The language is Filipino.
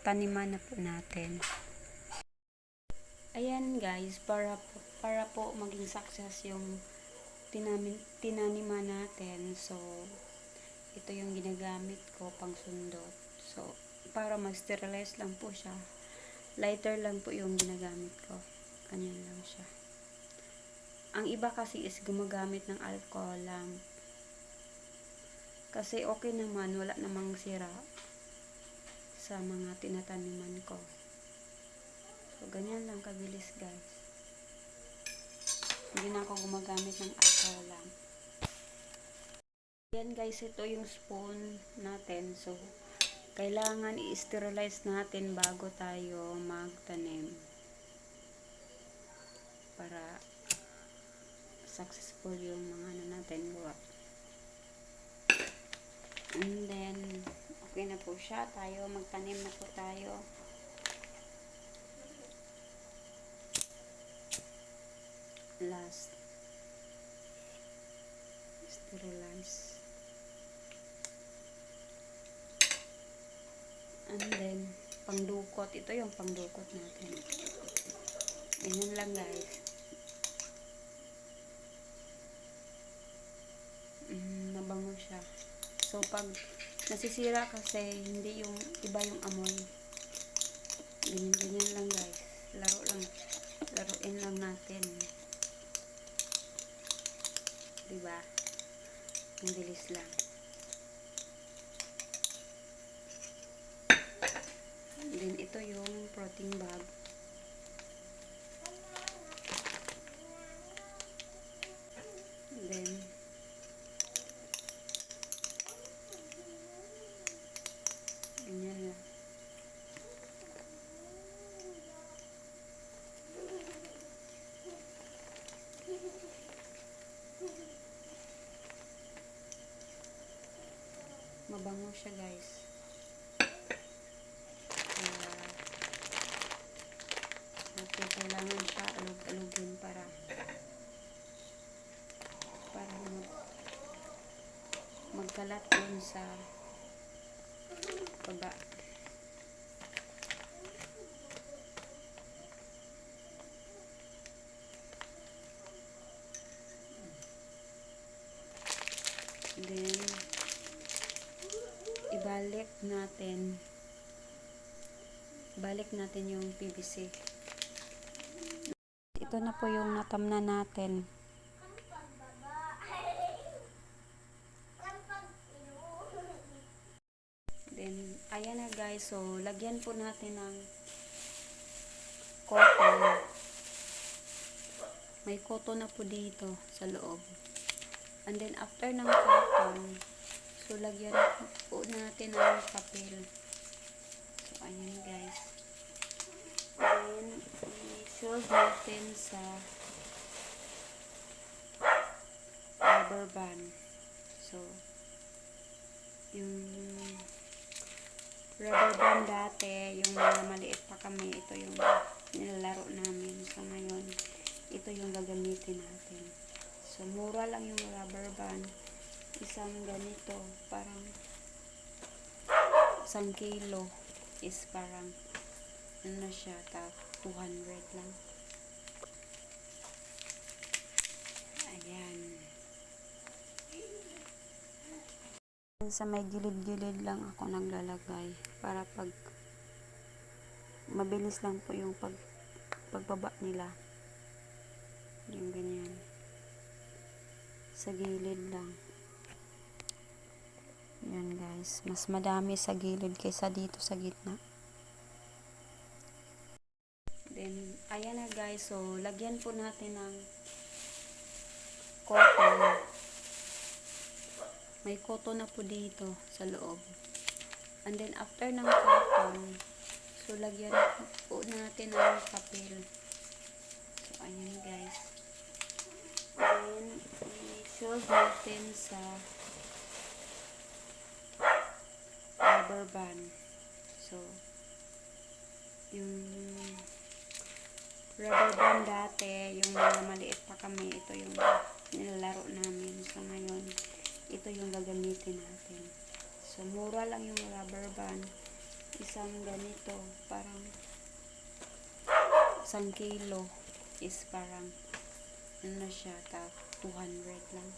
taniman na po natin. Ayan guys, para para po maging success yung tinamin, tinaniman natin. So, ito yung ginagamit ko pang sundot. So, para mag-sterilize lang po siya. Lighter lang po yung ginagamit ko. Ganyan lang siya. Ang iba kasi is gumagamit ng alcohol lang. Kasi okay naman, wala namang sira sa mga tinataniman ko. So, ganyan lang kabilis guys. Hindi na ako gumagamit ng alcohol lang. Yan guys, ito yung spoon natin. So, kailangan i-sterilize natin bago tayo magtanim. Para successful yung mga ano natin. And then, okay na po siya. Tayo, magtanim na po tayo. Last. Sterilize. And then, pangdukot. Ito yung pangdukot natin. Ganyan lang guys. Mm, nabango siya. So, pag nasisira kasi, hindi yung iba yung amoy. Ganyan, ganyan lang guys. Laro lang. Laruin lang natin. Diba? Ang bilis lang. Then, ito yung protein bag. Then, ganyan lang. Mabango siya guys. Okay, kailangan siya alug-alugin para para mag magkalat dun sa baba. Then, ibalik natin balik natin yung PVC. Ito na po yung natamna natin. Then, ayan na guys. So, lagyan po natin ng cotton. May cotton na po dito sa loob. And then, after ng cotton, so, lagyan po natin ng papel. So, ayan guys. Then, i-shield natin sa rubber band. So, yung rubber band dati, yung mga maliit pa kami, ito yung nilalaro namin. So, ngayon, ito yung gagamitin natin. So, mura lang yung rubber band. Isang ganito, parang isang kilo is parang ano siya, ta 200 lang. Ayan. Sa may gilid-gilid lang ako naglalagay para pag mabilis lang po yung pag pagbaba nila. Yung ganyan. Sa gilid lang. Yan guys. Mas madami sa gilid kaysa dito sa gitna. Then, ayan na guys. So, lagyan po natin ng cotton. May cotton na po dito sa loob. And then, after ng cotton, so, lagyan po natin ng papel. So, ayan guys. Then, i-shield natin sa rubber band. So, yung rubber band dati, yung mga maliit pa kami, ito yung nilalaro namin. So, ngayon, ito yung gagamitin natin. So, mura lang yung rubber band. isang ganito, parang isang kilo is parang ano na siya, ta 200 lang.